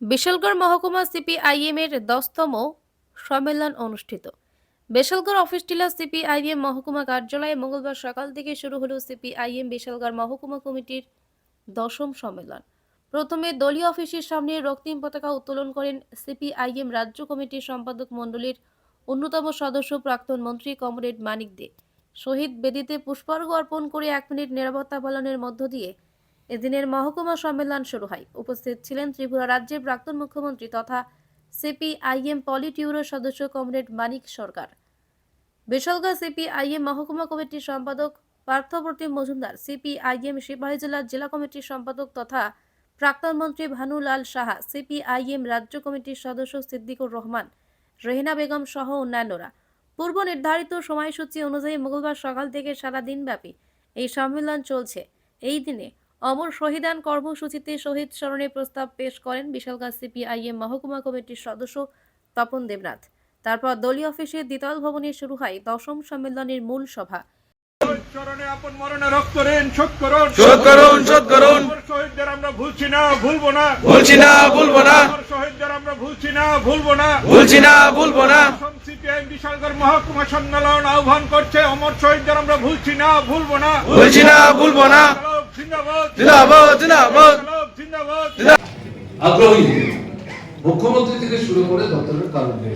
বিশালগড় মহকুমা সিপিআইএম এর দশতম সম্মেলন অনুষ্ঠিত। বিশালগড় অফিস টিলা সিপিআইএম মহকুমা কার্যালয়ে মঙ্গলবার সকাল থেকে শুরু হলো সিপিআইএম বিশালগড় মহকুমা কমিটির দশম সম্মেলন। প্রথমে দলীয় অফিসের সামনে রক্তিম পতাকা উত্তোলন করেন সিপিআইএম রাজ্য কমিটির সম্পাদক মণ্ডলীর অন্যতম সদস্য প্রাক্তন মন্ত্রী কমরেড মানিক দে। শহীদ বেদিতে পুষ্পার্ঘ অর্পণ করে এক মিনিট নিরাপত্তা পালনের মধ্য দিয়ে এদিনের মহকুমা সম্মেলন শুরু হয়। উপস্থিত ছিলেন ত্রিপুরা রাজ্যের প্রাক্তন মুখ্যমন্ত্রী তথা সিপিআইএম পলিটিউরো সদস্য কমরেড মানিক সরকার। বিশালগা সিপিআইএম মহকুমা কমিটির সম্পাদক পার্থপ্রতিম মজুমদার, সিপিআইএম সিপাহী জেলার জেলা কমিটির সম্পাদক তথা প্রাক্তন মন্ত্রী ভানুলাল সাহা, সিপিআইএম রাজ্য কমিটির সদস্য সিদ্দিকুর রহমান, রেহিনা বেগম সহ অন্যান্যরা। পূর্ব নির্ধারিত সময়সূচি অনুযায়ী মঙ্গলবার সকাল থেকে সারা দিনব্যাপী এই সম্মেলন চলছে। এই দিনে অমর শহীদান কর্মসূচিতে শহীদ স্মরণে প্রস্তাব পেশ করেন বিশালগঞ্জ সিপিআইএম মহকুমা কমিটির সদস্য তপন দেবনাথ। তারপর দলীয় অফিসের দ্বিতল ভবনে শুরু হয় দশম সম্মেলনের মূল সভা। চরণে আপন মরণে রক্ত ঋণ শোধ করুন। শোধ করুন শোধ করুন। শহীদদের আমরা ভুলছি না ভুলবো না। ভুলছি না ভুলবো না। শহীদদের আমরা ভুলছি না ভুলবো না। ভুলছি না ভুলবো না। সিপিআইএম বিশালগড় মহকুমা সম্মেলন আহ্বান করছে অমর শহীদদের আমরা ভুলছি না ভুলবো না। ভুলছি না ভুলবো না। ইনকলাব জিন্দাবাদ। জিন্দাবাদ জিন্দাবাদ। ইনকলাব জিন্দাবাদ। আগ্রহী। মুখ্যমন্ত্রী থেকে শুরু করে দপ্তরের কারণে।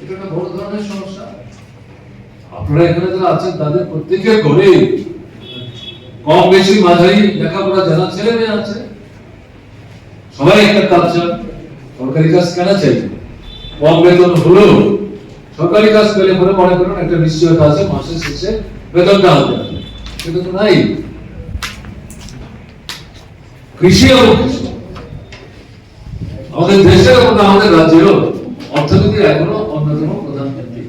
এটা একটা বড় ধরনের সমস্যা। আপনারা এখানে যারা আছেন তাদের প্রত্যেকের ঘরে কম বেশি মাঝারি লেখাপড়া জানা ছেলে মেয়ে আছে সবাই একটা কালচার সরকারি কাজ কেন চাই কম বেতন হলেও সরকারি কাজ পেলে পরে মনে করুন একটা নিশ্চয়তা আছে মাসের শেষে বেতনটা হবে। সেটা তো নাই। কৃষি এবং আমাদের দেশের এবং আমাদের রাজ্যেরও অর্থনীতি এখনও অন্যতম প্রধান ভিত্তি